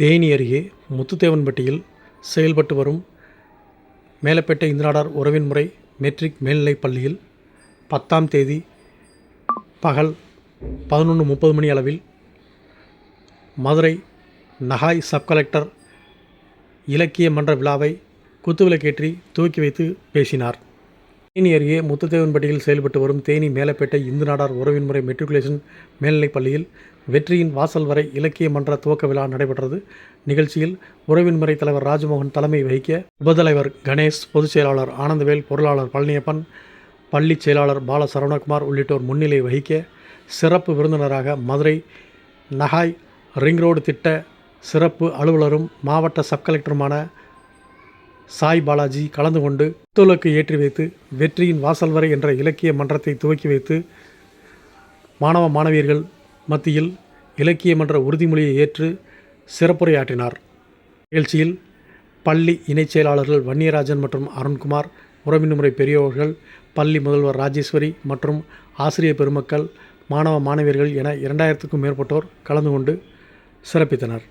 தேனி அருகே முத்துத்தேவன்பட்டியில் செயல்பட்டு வரும் மேலப்பேட்டை இந்திராடார் உறவின் முறை மெட்ரிக் மேல்நிலைப் பள்ளியில் பத்தாம் தேதி பகல் பதினொன்று முப்பது மணி அளவில் மதுரை நகாய் சப் கலெக்டர் இலக்கிய மன்ற விழாவை குத்துவிளக்கேற்றி துவக்கி வைத்து பேசினார். தேனி அருகே முத்துத்தேவன்பட்டியில் செயல்பட்டு வரும் தேனி மேலப்பேட்டை இந்து நாடார் உறவின் முறை மெட்ரிகுலேஷன் மேல்நிலைப் பள்ளியில் வெற்றியின் வாசல் வரை இலக்கிய மன்ற துவக்க விழா நடைபெற்றது. நிகழ்ச்சியில் உறவின் முறை தலைவர் ராஜமோகன் தலைமை வகிக்க உபதலைவர் கணேஷ் பொதுச் செயலாளர் ஆனந்தவேல் பொருளாளர் பழனியப்பன் பள்ளி செயலாளர் பால சரவணகுமார் உள்ளிட்டோர் முன்னிலை வகிக்க சிறப்பு விருந்தினராக மதுரை நகாய் ரிங் ரோடு திட்ட சிறப்பு அலுவலரும் மாவட்ட சப் கலெக்டருமான சாய் பாலாஜி கலந்து கொண்டு புத்துலக்கு ஏற்றி வைத்து வெற்றியின் வாசல் வரை என்ற இலக்கிய மன்றத்தை துவக்கி வைத்து மாணவ மாணவியர்கள் மத்தியில் இலக்கிய மன்ற உறுதிமொழியை ஏற்று சிறப்புரையாற்றினார். நிகழ்ச்சியில் பள்ளி இணைச் செயலாளர்கள் வன்னியராஜன் மற்றும் அருண்குமார் உறவின் முறை பெரியோர்கள் பள்ளி முதல்வர் ராஜேஸ்வரி மற்றும் ஆசிரியர் பெருமக்கள் மாணவ மாணவியர்கள் என இரண்டாயிரத்துக்கும் மேற்பட்டோர் கலந்து கொண்டு சிறப்பித்தனர்.